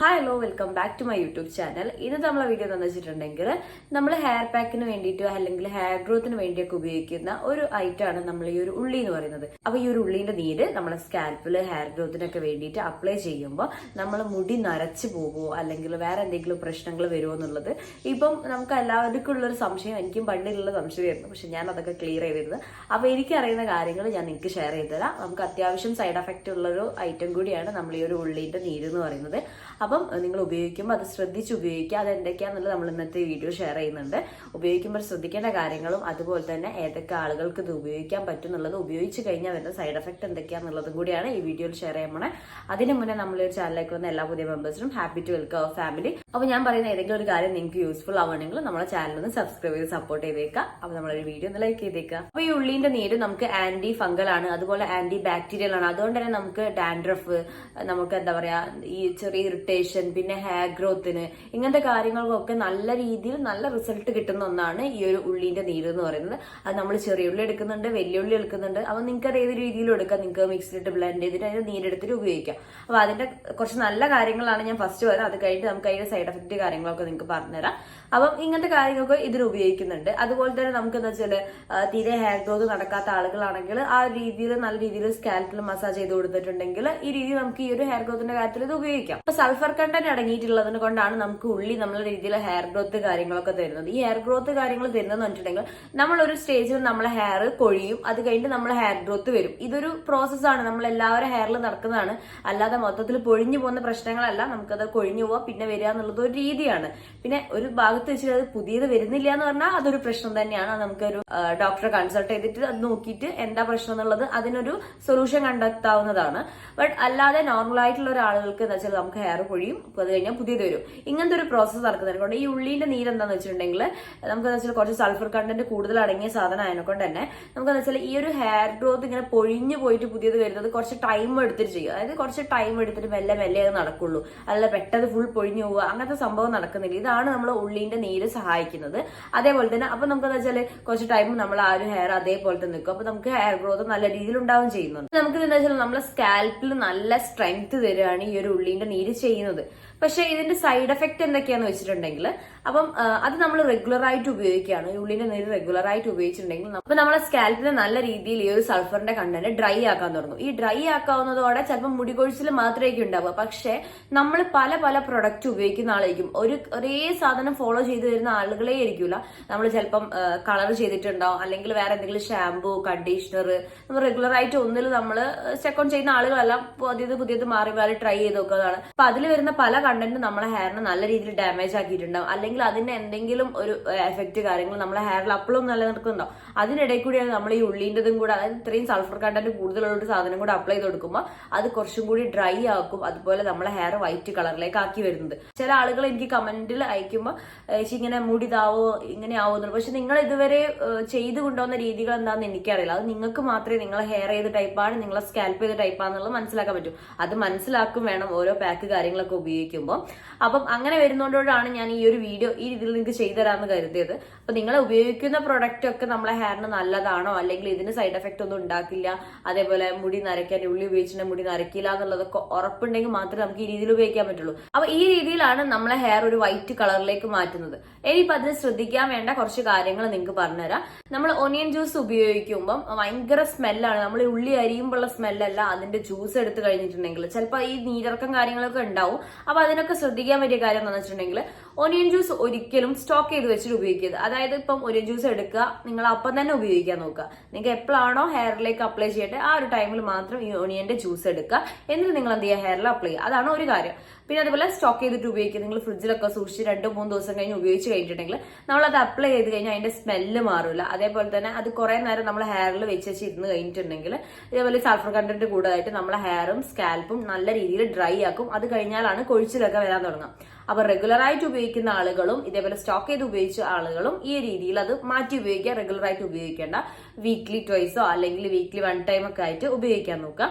Hi hello welcome back to my YouTube channel ഇത് നമ്മളെ video എന്ന് വെച്ചിട്ടുണ്ടെങ്കിൽ നമ്മൾ ഹെയർ പാക്കിന് വേണ്ടിയിട്ടോ അല്ലെങ്കിൽ ഹെയർ ഗ്രോത്തിന് വേണ്ടിയൊക്കെ ഉപയോഗിക്കുന്ന ഒരു ഐറ്റം ആണ് നമ്മൾ ഈ ഒരു ഉള്ളി എന്ന് പറയുന്നത്. അപ്പൊ ഈ ഒരു ഉള്ളിന്റെ നീര് നമ്മളെ സ്കാൽപ്പിൽ ഹെയർ ഗ്രോത്തിനൊക്കെ വേണ്ടിയിട്ട് അപ്ലൈ ചെയ്യുമ്പോൾ നമ്മൾ മുടി നരച്ചു പോകുമോ അല്ലെങ്കിൽ വേറെ എന്തെങ്കിലും പ്രശ്നങ്ങൾ വരുമോ എന്നുള്ളത് ഇപ്പം നമുക്ക് എല്ലാവർക്കും ഉള്ളൊരു സംശയം എനിക്കും പണ്ടിലുള്ള സംശയമായിരുന്നു. പക്ഷെ ഞാൻ അതൊക്കെ ക്ലിയർ ചെയ്തിരുന്നത് അപ്പൊ എനിക്കറിയുന്ന കാര്യങ്ങൾ ഞാൻ നിങ്ങൾക്ക് ഷെയർ ചെയ്ത് തരാം നമുക്ക് അത്യാവശ്യം സൈഡ് എഫക്റ്റ് ഉള്ളൊരു ഐറ്റം കൂടിയാണ് നമ്മൾ ഈ ഒരു ഉള്ളിന്റെ നീര് എന്ന് പറയുന്നത്. അപ്പം നിങ്ങൾ ഉപയോഗിക്കുമ്പോൾ അത് ശ്രദ്ധിച്ച് ഉപയോഗിക്കുക. അത് എന്തൊക്കെയാണെന്നുള്ളത് നമ്മൾ ഇന്നത്തെ വീഡിയോ ഷെയർ ചെയ്യുന്നുണ്ട്. ഉപയോഗിക്കുമ്പോൾ ശ്രദ്ധിക്കേണ്ട കാര്യങ്ങളും അതുപോലെ തന്നെ ഏതൊക്കെ ആളുകൾക്ക് ഇത് ഉപയോഗിക്കാൻ പറ്റും എന്നുള്ളത് ഉപയോഗിച്ച് കഴിഞ്ഞാൽ വരുന്ന സൈഡ് എഫക്ട് എന്തൊക്കെയാണെന്നുള്ളതും കൂടിയാണ് ഈ വീഡിയോയിൽ ഷെയർ ചെയ്യാൻ പോണേ. അതിന് മുന്നേ നമ്മൾ ഈ ചാനലിലേക്ക് വന്ന എല്ലാ പുതിയ മെമ്പേഴ്സിനും happy to welcome our family. അപ്പോൾ ഞാൻ പറയുന്ന ഏതെങ്കിലും ഒരു കാര്യം നിങ്ങൾക്ക് യൂസ്ഫുൾ ആവണമെങ്കിൽ നമ്മുടെ ചാനൽ ഒന്ന് സബ്സ്ക്രൈബ് ചെയ്ത് സപ്പോർട്ട് ചെയ്തേക്കുക. അപ്പോൾ നമ്മളൊരു വീഡിയോ ഒന്ന് ലൈക്ക് ചെയ്തേക്കുക. അപ്പോൾ ഈ ഉള്ളിന്റെ നീര് നമുക്ക് ആന്റി ഫംഗൽ ആണ് അതുപോലെ ആന്റി ബാക്ടീരിയൽ ആണ് അതുകൊണ്ട് തന്നെ നമുക്ക് ഡാൻഡ്രഫ് നമുക്ക് എന്താ പറയാ ഈ ചെറിയ ഇറിറ്റേഷൻ പിന്നെ ഹെയർ ഗ്രോത്തിന് ഇങ്ങനത്തെ കാര്യങ്ങൾക്കൊക്കെ നല്ല രീതിയിൽ നല്ല റിസൾട്ട് കിട്ടുന്ന ഒന്നാണ് ഈ ഒരു ഉള്ളിന്റെ നീര് എന്ന് പറയുന്നത്. അത് നമ്മൾ ചെറിയ ഉള്ളി എടുക്കുന്നുണ്ട് വലിയ ഉള്ളി എടുക്കുന്നുണ്ട്. അപ്പോൾ നിങ്ങൾക്ക് അത് ഏത് രീതിയിലും എടുക്കാം. നിങ്ങൾക്ക് മിക്സിലിട്ട് ബ്ലെൻഡ് ചെയ്തിട്ട് അതിന്റെ നീരെടുത്തിട്ട് ഉപയോഗിക്കാം. അപ്പോൾ അതിന്റെ കുറച്ച് നല്ല കാര്യങ്ങളാണ് ഞാൻ ഫസ്റ്റ് പറയാം അത് കഴിഞ്ഞിട്ട് നമുക്ക് അതിന്റെ സൈഡ് എഫക്റ്റ് കാര്യങ്ങളൊക്കെ നിങ്ങൾക്ക് പറഞ്ഞുതരാം. അപ്പം ഇങ്ങനത്തെ കാര്യങ്ങളൊക്കെ ഇതിൽ ഉപയോഗിക്കുന്നുണ്ട്. അതുപോലെ തന്നെ നമുക്ക് എന്താ വെച്ചാൽ തീരെ ഹെയർ ഗ്രോത്ത് നടക്കാത്ത ആളുകളാണെങ്കിൽ ആ രീതിയിൽ നല്ല രീതിയിൽ സ്കാൽപ്പിൽ മസാജ് ചെയ്ത് കൊടുത്തിട്ടുണ്ടെങ്കിൽ ഈ രീതി നമുക്ക് ഈ ഒരു ഹെയർ ഗ്രോത്തിന്റെ കാര്യത്തിൽ ഇത് ഉപയോഗിക്കാം. അപ്പൊ സൾഫർ കണ്ടന്റ് അടങ്ങിയിട്ടുള്ളതിന് കൊണ്ടാണ് നമുക്ക് ഉള്ളി നമ്മളെ രീതിയിൽ ഹെയർ ഗ്രോത്ത് കാര്യങ്ങളൊക്കെ തരുന്നത്. ഈ ഹെയർ ഗ്രോത്ത് കാര്യങ്ങൾ തരുന്നതെന്ന് വെച്ചിട്ടുണ്ടെങ്കിൽ നമ്മൾ ഒരു സ്റ്റേജിൽ നമ്മളെ ഹെയർ കൊഴിയും അത് കഴിഞ്ഞിട്ട് നമ്മളെ ഹെയർ ഗ്രോത്ത് വരും. ഇതൊരു പ്രോസസ്സാണ് നമ്മൾ എല്ലാവരും ഹെയറിൽ നടക്കുന്നതാണ്. അല്ലാതെ മൊത്തത്തിൽ പൊഴിഞ്ഞു പോകുന്ന പ്രശ്നങ്ങളല്ല. നമുക്കത് കൊഴിഞ്ഞു പോവാം പിന്നെ വരിക എന്നുള്ളത് ഒരു രീതിയാണ്. പിന്നെ ഒരു ഭാഗത്ത് വെച്ചിട്ട് അത് പുതിയത് വരുന്നില്ല എന്ന് പറഞ്ഞാൽ അതൊരു പ്രശ്നം തന്നെയാണ്. നമുക്കൊരു ഡോക്ടറെ കൺസൾട്ട് ചെയ്തിട്ട് അത് നോക്കിയിട്ട് എന്താ പ്രശ്നം എന്നുള്ളത് അതിനൊരു സൊല്യൂഷൻ കണ്ടെത്താവുന്നതാണ്. ബട്ട് അല്ലാതെ നോർമൽ ആയിട്ടുള്ള ഒരാളുകൾക്ക് എന്താ വെച്ചാൽ നമുക്ക് ഹെയർ പൊഴിയും അപ്പൊ അത് കഴിഞ്ഞാൽ പുതിയത് വരും. ഇങ്ങനത്തെ ഒരു പ്രോസസ്സ് നടക്കുന്നതിനെ ഈ ഉള്ളിന്റെ നീര് എന്താണെന്ന് വെച്ചിട്ടുണ്ടെങ്കിൽ നമുക്ക് എന്താ വെച്ചാൽ കുറച്ച് സൾഫർ കണ്ടന്റ് കൂടുതൽ അടങ്ങിയ സാധനം ആയതിനെ കൊണ്ട് തന്നെ നമുക്ക് എന്താ വെച്ചാൽ ഈ ഒരു ഹെയർ ഗ്രോത്ത് ഇങ്ങനെ പൊഴിഞ്ഞു പോയിട്ട് പുതിയത് വരുന്നത് കുറച്ച് ടൈം എടുത്തിട്ട് ചെയ്യും അതായത് കുറച്ച് ടൈം എടുത്തിട്ട് മെല്ലെ മെല്ലെ അത് നടക്കുള്ളൂ. അല്ല പെട്ടെന്ന് ഫുൾ പൊഴിഞ്ഞു പോവുക. അങ്ങനത്തെ സംഭവം നടക്കുന്നില്ല. ഇതാണ് നമ്മൾ ഉള്ളിന്റെ നീര് സഹായിക്കുന്നത്. അതേപോലെ തന്നെ അപ്പൊ നമുക്ക് എന്താ വെച്ചാൽ കുറച്ച് ടൈം നമ്മൾ ആ ഒരു ഹെയർ അതേപോലെ തന്നെ നിൽക്കും. അപ്പൊ നമുക്ക് ഹെയർ ഗ്രോത്ത് നല്ല രീതിയിൽ ഉണ്ടാവും ചെയ്യുന്നുണ്ട്. നമുക്ക് എന്താ വെച്ചാൽ നമ്മളെ സ്കാൽപ്പിൽ നല്ല സ്ട്രെങ്ത് തരികയാണ് ഈ ഒരു ഉള്ളിന്റെ നീര് ചെയ്യുന്നത്. de, പക്ഷെ ഇതിന്റെ സൈഡ് എഫക്ട് എന്തൊക്കെയാന്ന് വെച്ചിട്ടുണ്ടെങ്കിൽ അപ്പം അത് നമ്മൾ റെഗുലർ ആയിട്ട് ഉപയോഗിക്കുകയാണ്. ഉള്ളിന്റെ നീര് റെഗുലർ ആയിട്ട് ഉപയോഗിച്ചിട്ടുണ്ടെങ്കിൽ അപ്പൊ നമ്മളെ സ്കാൽപ്പിന് നല്ല രീതിയിൽ ഈ ഒരു സൾഫറിന്റെ കണ്ടന്റ് ഡ്രൈ ആക്കാൻ തുടങ്ങും. ഈ ഡ്രൈ ആക്കാവുന്നതോടെ ചിലപ്പോൾ മുടി കൊഴിച്ചിൽ ഉണ്ടാവുക. പക്ഷേ നമ്മൾ പല പല പ്രൊഡക്റ്റ് ഉപയോഗിക്കുന്ന ആളായിരിക്കും. ഒരു ഒരേ സാധനം ഫോളോ ചെയ്ത് വരുന്ന ആളുകളെ ആയിരിക്കില്ല നമ്മൾ ചിലപ്പം കളർ ചെയ്തിട്ടുണ്ടാവും അല്ലെങ്കിൽ വേറെ എന്തെങ്കിലും ഷാമ്പൂ കണ്ടീഷണർ നമ്മൾ റെഗുലർ ആയിട്ട് ഒന്നിൽ നമ്മൾ ചെക്ക് ഓൺ ചെയ്യുന്ന ആളുകളെല്ലാം പുതിയത് പുതിയത് മാറി മാറി ട്രൈ ചെയ്ത് നോക്കുന്നതാണ് അപ്പൊ അതിൽ വരുന്ന പല കണ്ടന്റും നമ്മളെ ഹെയറിന് നല്ല രീതിയിൽ ഡാമേജ് ആക്കിയിട്ടുണ്ടാവും. അല്ലെങ്കിൽ അതിന് എന്തെങ്കിലും ഒരു എഫക്റ്റ് കാര്യങ്ങൾ നമ്മളെ ഹെയറിൽ അപ്പോഴും നിലനിർത്തുന്നുണ്ടാവും അതിനിടയിൽ കൂടിയാണ് നമ്മൾ ഈ ഉള്ളിന്റെതും കൂടെ അതായത് ഇത്രയും സൾഫർ കണ്ടന്റ് കൂടുതലുള്ള ഒരു സാധനം കൂടെ അപ്ലൈ ചെയ്ത് കൊടുക്കുമ്പോൾ അത് കുറച്ചും കൂടി ഡ്രൈ ആക്കും. അതുപോലെ നമ്മളെ ഹെയർ വൈറ്റ് കളറിലേക്ക് ആക്കി വരുന്നത്. ചില ആളുകൾ എനിക്ക് കമന്റിൽ അയക്കുമ്പോൾ ചേച്ചി ഇങ്ങനെ മുടിതാവോ ഇങ്ങനെ ആവുന്നുള്ളൂ പക്ഷെ നിങ്ങൾ ഇതുവരെ ചെയ്തു കൊണ്ടുവന്ന രീതികൾ എന്താണെന്ന് എനിക്കറിയില്ല. അത് നിങ്ങൾക്ക് മാത്രമേ നിങ്ങളെ ഹെയർ ചെയ്ത ടൈപ്പാണ് നിങ്ങളെ സ്കാൽപ്പ് ചെയ്ത ടൈപ്പാണെന്നുള്ളത് മനസ്സിലാക്കാൻ പറ്റും. അത് മനസ്സിലാക്കും വേണം ഓരോ പാക്ക് കാര്യങ്ങളൊക്കെ ഉപയോഗിക്കുമ്പോൾ അപ്പം അങ്ങനെ വരുന്നതുകൊണ്ടാണ് ഞാൻ ഈ ഒരു വീഡിയോ ഈ രീതിയിൽ നിങ്ങൾക്ക് ചെയ്തു തരാമെന്ന് കരുതിയത്. അപ്പൊ നിങ്ങൾ ഉപയോഗിക്കുന്ന പ്രൊഡക്റ്റ് ഒക്കെ നമ്മളെ ഹെയറിന് നല്ലതാണോ? അല്ലെങ്കിൽ ഇതിന് സൈഡ് എഫക്റ്റ് ഒന്നും ഉണ്ടാക്കില്ല. അതേപോലെ മുടി നരയ്ക്കാൻ ഉള്ളി ഉപയോഗിച്ചിട്ട് മുടി നരയ്ക്കില്ല എന്നുള്ളതൊക്കെ ഉറപ്പുണ്ടെങ്കിൽ മാത്രമേ നമുക്ക് ഈ രീതിയിൽ ഉപയോഗിക്കാൻ പറ്റുള്ളൂ. അപ്പൊ ഈ രീതിയിലാണ് നമ്മളെ ഹെയർ ഒരു വൈറ്റ് കളറിലേക്ക് മാറ്റുന്നത്. ഇനിയിപ്പോ അതിന് ശ്രദ്ധിക്കാൻ വേണ്ട കുറച്ച് കാര്യങ്ങൾ നിങ്ങൾക്ക് പറഞ്ഞുതരാം. നമ്മൾ ഒനിയൻ ജ്യൂസ് ഉപയോഗിക്കുമ്പം ഭയങ്കര സ്മെല്ലാണ് നമ്മൾ ഉള്ളി അരിയുമ്പോഴുള്ള സ്മെല്ലല്ല അതിന്റെ ജ്യൂസ് എടുത്ത് കഴിഞ്ഞിട്ടുണ്ടെങ്കിൽ. ചിലപ്പോൾ ഈ നീരിറക്കം കാര്യങ്ങളൊക്കെ ഉണ്ടാവും. അപ്പൊ അതിനൊക്കെ ശ്രദ്ധിക്കാൻ പറ്റിയ കാര്യം എന്താണെന്ന് വെച്ചിട്ടുണ്ടെങ്കിൽ ഒനിയൻ ജ്യൂസ് ഒരിക്കലും സ്റ്റോക്ക് ചെയ്ത് വെച്ചിട്ട് ഉപയോഗിക്കരുത്. അതായത് ഇപ്പം ഒനിയൻ ജ്യൂസ് എടുക്കുക നിങ്ങൾ അപ്പം തന്നെ ഉപയോഗിക്കാൻ നോക്കുക. നിങ്ങൾക്ക് എപ്പോഴാണോ ഹെയറിലേക്ക് അപ്ലൈ ചെയ്യട്ടെ ആ ഒരു ടൈമിൽ മാത്രം ഈ ഒനിയന്റെ ജ്യൂസ് എടുക്കുക. എന്നിട്ട് നിങ്ങൾ എന്ത് ചെയ്യുക ഹെയറിൽ അപ്ലൈ ചെയ്യുക. അതാണ് ഒരു കാര്യം. പിന്നെ അതുപോലെ സ്റ്റോക്ക് ചെയ്തിട്ട് ഉപയോഗിക്കുക നിങ്ങൾ ഫ്രിഡ്ജിലൊക്കെ സൂക്ഷിച്ച് രണ്ടു മൂന്ന് ദിവസം കഴിഞ്ഞ് ഉപയോഗിച്ച് കഴിഞ്ഞിട്ടുണ്ടെങ്കിൽ നമ്മൾ അത് അപ്ലൈ ചെയ്ത് കഴിഞ്ഞാൽ അതിന്റെ സ്മെല്ല് മാറില്ല അതേപോലെ തന്നെ അത് കുറെ നേരം നമ്മൾ ഹെയറിൽ വെച്ച് വെച്ച് ഇരുന്ന് കഴിഞ്ഞിട്ടുണ്ടെങ്കിൽ ഇതേപോലെ സൾഫർ കണ്ടന്റ് കൂടുതലായിട്ട് നമ്മളെ ഹെയറും സ്കാൽപ്പും നല്ല രീതിയിൽ ഡ്രൈ ആക്കും. അത് കഴിഞ്ഞാലാണ് കൊഴിച്ചിലൊക്കെ വരാൻ തുടങ്ങുക. അപ്പൊ റെഗുലറായിട്ട് ഉപയോഗിക്കുന്ന ആളുകളും ഇതേപോലെ സ്റ്റോക്ക് ചെയ്ത് ഉപയോഗിച്ച ആളുകളും ഈ രീതിയിൽ അത് മാറ്റി ഉപയോഗിക്കുക. റെഗുലറായിട്ട് ഉപയോഗിക്കേണ്ട വീക്ക്ലി ട്വൈസോ അല്ലെങ്കിൽ വീക്ക്ലി വൺ ടൈം ഒക്കെ ആയിട്ട് ഉപയോഗിക്കാൻ നോക്കുക.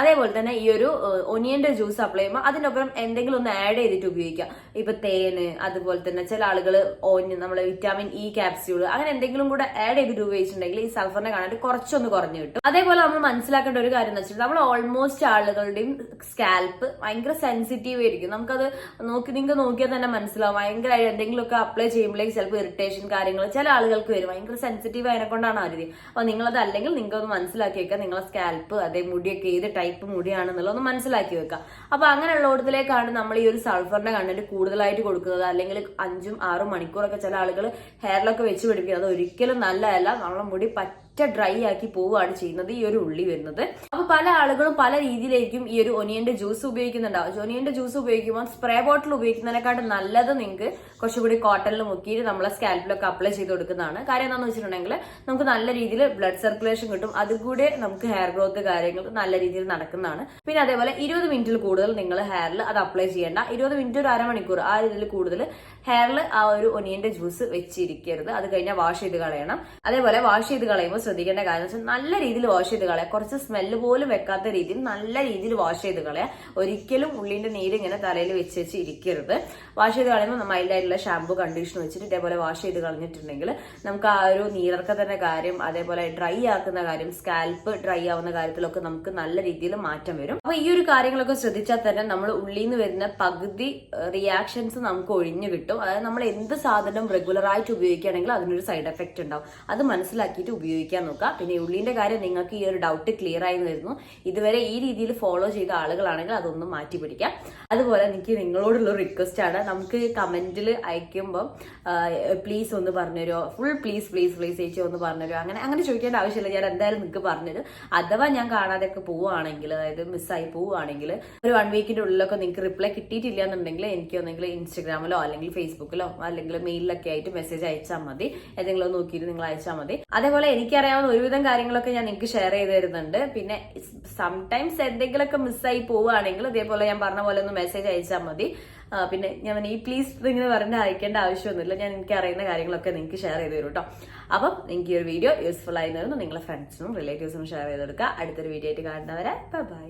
അതേപോലെ തന്നെ ഈ ഒരു ഒനിയന്റെ ജ്യൂസ് അപ്ലൈ ചെയ്യുമ്പോൾ അതിനൊപ്പം എന്തെങ്കിലും ഒന്ന് ആഡ് ചെയ്തിട്ട് ഉപയോഗിക്കാം ഇപ്പൊ തേന് അതുപോലെ തന്നെ ചില ആളുകൾ ഓനിയൻ നമ്മളെ വിറ്റാമിൻ ഇ ക്യാപ്സ്യൂൾ അങ്ങനെ എന്തെങ്കിലും കൂടെ ആഡ് ചെയ്തിട്ട് ഉപയോഗിച്ചിട്ടുണ്ടെങ്കിൽ ഈ സൾഫറിനെ കാണാൻ കുറച്ചൊന്ന് കുറഞ്ഞു കിട്ടും. അതേപോലെ നമ്മൾ മനസ്സിലാക്കേണ്ട ഒരു കാര്യം എന്ന് വെച്ചാൽ നമ്മൾ ഓൾമോസ്റ്റ് ആളുകളുടെയും സ്കാൽപ്പ് ഭയങ്കര സെൻസിറ്റീവ് ആയിരിക്കും. നമുക്കത് നോക്കി നിങ്ങൾക്ക് നോക്കിയാൽ തന്നെ മനസ്സിലാവും. ഭയങ്കരമായിട്ട് എന്തെങ്കിലുമൊക്കെ അപ്ലൈ ചെയ്യുമ്പോഴേക്ക് ചിലപ്പോൾ ഇറിറ്റേഷൻ കാര്യങ്ങൾ ചില ആളുകൾക്ക് വരും. ഭയങ്കര സെൻസിറ്റീവ് ആയതുകൊണ്ടാണ് കൊണ്ടാണ് ആദ്യം അപ്പൊ നിങ്ങളത് അല്ലെങ്കിൽ നിങ്ങൾക്ക് ഒന്ന് മനസ്സിലാക്കി വെക്കുക. നിങ്ങളെ സ്കാൽപ്പ് അതേ മുടിയൊക്കെ ഏത് ടൈപ്പ് മുടിയാണെന്നുള്ളത് ഒന്ന് മനസ്സിലാക്കി വെക്കുക അപ്പൊ അങ്ങനെയുള്ളടത്തിലേക്കാണ് നമ്മൾ ഈ ഒരു സൾഫറിന്റെ കണ്ടന്റ് കൂടുതലായിട്ട് കൊടുക്കുന്നത്. അല്ലെങ്കിൽ അഞ്ചും ആറും മണിക്കൂറൊക്കെ ചില ആളുകൾ ഹെയറിലൊക്കെ വെച്ച് പിടിപ്പിക്കുന്നത്. അത് ഒരിക്കലും നല്ലതല്ല. നമ്മളെ മുടി പറ്റ ഡ്രൈ ആക്കി പോവുകയാണ് ചെയ്യുന്നത് ഈ ഒരു ഉള്ളി വരുന്നത്. അപ്പൊ പല ആളുകളും പല രീതിയിലേക്കും ഈ ഒരു ഒനിയന്റെ ജ്യൂസ് ഉപയോഗിക്കുന്നുണ്ടാവും. ഒനിയന്റെ ജ്യൂസ് ഉപയോഗിക്കുമ്പോൾ സ്പ്രേ ബോട്ടിൽ ഉപയോഗിക്കുന്നതിനെക്കാട്ടും നല്ലത് നിങ്ങൾക്ക് കുറച്ചുകൂടി കോട്ടണിൽ മുക്കിയിട്ട് നമ്മളെ സ്കാൽപ്പിലൊക്കെ അപ്ലൈ ചെയ്ത് കൊടുക്കുന്നതാണ്. കാര്യം എന്താണെന്ന് വെച്ചിട്ടുണ്ടെങ്കിൽ നമുക്ക് നല്ല രീതിയിൽ ബ്ലഡ് സർക്കുലേഷൻ കിട്ടും. അതുകൂടെ നമുക്ക് ഹെയർ ഗ്രോത്ത് കാര്യങ്ങൾ നല്ല രീതിയിൽ നടക്കുന്നതാണ്. പിന്നെ അതേപോലെ ഇരുപത് മിനിറ്റിൽ കൂടുതൽ നിങ്ങൾ ഹെയറിൽ അത് അപ്ലൈ ചെയ്യേണ്ട. ഇരുപത് മിനിറ്റ് ഒരു അരമണിക്കൂർ ആ രീതിയിൽ കൂടുതൽ ഹെയറിൽ ആ ഒരു ഒനിയന്റെ ജ്യൂസ് വെച്ചിരിക്കരുത്. അത് കഴിഞ്ഞാൽ വാഷ് ചെയ്ത് കളയണം. അതേപോലെ വാഷ് ചെയ്ത് കളയുമ്പോൾ ശ്രദ്ധിക്കേണ്ട കാര്യം വെച്ചാൽ നല്ല രീതിയിൽ വാഷ് ചെയ്ത് കളയാം. കുറച്ച് സ്മെല്ല് പോലും വെക്കാത്ത രീതിയിൽ നല്ല രീതിയിൽ വാഷ് ചെയ്ത് കളയാം. ഒരിക്കലും ഉള്ളിന്റെ നീര് ഇങ്ങനെ തലയിൽ വെച്ച് വെച്ച് ഇരിക്കരുത്. വാഷ് ചെയ്ത് കളയുമ്പോൾ മൈൽഡായിട്ടുള്ള ഷാമ്പു കണ്ടീഷൻ വെച്ചിട്ട് ഇതേപോലെ വാഷ് ചെയ്ത് കളഞ്ഞിട്ടുണ്ടെങ്കിൽ നമുക്ക് ആ ഒരു നീരർക്കത്തിന്റെ കാര്യം അതേപോലെ ഡ്രൈ ആക്കുന്ന കാര്യം സ്കാൽപ്പ് ഡ്രൈ ആവുന്ന കാര്യത്തിലൊക്കെ നമുക്ക് നല്ല രീതിയിൽ മാറ്റം വരും. അപ്പൊ ഈ ഒരു കാര്യങ്ങളൊക്കെ ശ്രദ്ധിച്ചാൽ തന്നെ നമ്മൾ ഉള്ളിൽ നിന്ന് വരുന്ന പകുതി റിയാക്ഷൻസ് നമുക്ക് ഒഴിഞ്ഞു കിട്ടും. അതായത് നമ്മൾ എന്ത് സാധനം റെഗുലർ ആയിട്ട് ഉപയോഗിക്കുകയാണെങ്കിൽ അതിനൊരു സൈഡ് എഫക്റ്റ് ഉണ്ടാവും. അത് മനസ്സിലാക്കിയിട്ട് ഉപയോഗിക്കാൻ നോക്കുക. പിന്നെ ഉള്ളിന്റെ കാര്യം നിങ്ങൾക്ക് ഈ ഒരു ഡൗട്ട് ക്ലിയർ ആയി വരുന്നു. ഇതുവരെ ഈ രീതിയിൽ ഫോളോ ചെയ്ത ആളുകളാണെങ്കിൽ അതൊന്നും മാറ്റി പിടിക്കാം അതുപോലെ എനിക്ക് നിങ്ങളോടുള്ള റിക്വസ്റ്റ് ആണ്. നമുക്ക് കമന്റിൽ അയക്കുമ്പോൾ പ്ലീസ് ഒന്ന് പറഞ്ഞുതരുമോ ഫുൾ പ്ലീസ് പ്ലീസ് പ്ലീസ് ചേച്ചി ഒന്ന് പറഞ്ഞുതരുമോ അങ്ങനെ അങ്ങനെ ചോദിക്കേണ്ട ആവശ്യമില്ല. ഞാൻ എന്തായാലും നിങ്ങൾക്ക് പറഞ്ഞത് അഥവാ ഞാൻ കാണാതെയൊക്കെ പോവുകയാണെങ്കിൽ അതായത് മിസ്സായി പോവുകയാണെങ്കിൽ ഒരു വൺ വീക്കിന്റെ ഉള്ളിലൊക്കെ നിങ്ങൾക്ക് റിപ്ലൈ കിട്ടിയിട്ടില്ല എന്നുണ്ടെങ്കിൽ എനിക്ക് ഒന്നെങ്കിൽ ഇൻസ്റ്റഗ്രാമിലോ അല്ലെങ്കിൽ ഫേസ്ബുക്കിലോ അല്ലെങ്കിൽ മെയിലിലൊക്കെ ആയിട്ട് മെസ്സേജ് അയച്ചാൽ മതി. ഏതെങ്കിലും നോക്കിയിട്ട് നിങ്ങൾ അയച്ചാൽ മതി. അതേപോലെ എനിക്കറിയാവുന്ന ഒരുവിധം കാര്യങ്ങളൊക്കെ ഞാൻ നിങ്ങൾക്ക് ഷെയർ ചെയ്ത് തരുന്നുണ്ട്. പിന്നെ സംടൈംസ് എന്തെങ്കിലുമൊക്കെ മിസ്സായി പോവുകയാണെങ്കിൽ ഇതേപോലെ ഞാൻ പറഞ്ഞ പോലെ ഒന്ന് മെസ്സേജ് അയച്ചാൽ മതി. പിന്നെ ഞാൻ ഈ പ്ലീസ് ഇങ്ങനെ പറഞ്ഞ് അയക്കേണ്ട ആവശ്യമൊന്നുമില്ല. ഞാൻ എനിക്ക് അറിയുന്ന കാര്യങ്ങളൊക്കെ നിങ്ങൾക്ക് ഷെയർ ചെയ്ത് തരും കേട്ടോ അപ്പം എനിക്ക് ഈ ഒരു വീഡിയോ യൂസ്ഫുൾ ആയി തരുന്നു നിങ്ങളെ ഫ്രണ്ട്സിനും റിലേറ്റീവ്സിനും ഷെയർ ചെയ്തെടുക്കുക. അടുത്തൊരു വീഡിയോ ആയിട്ട് കാണുന്നവരെ ബൈ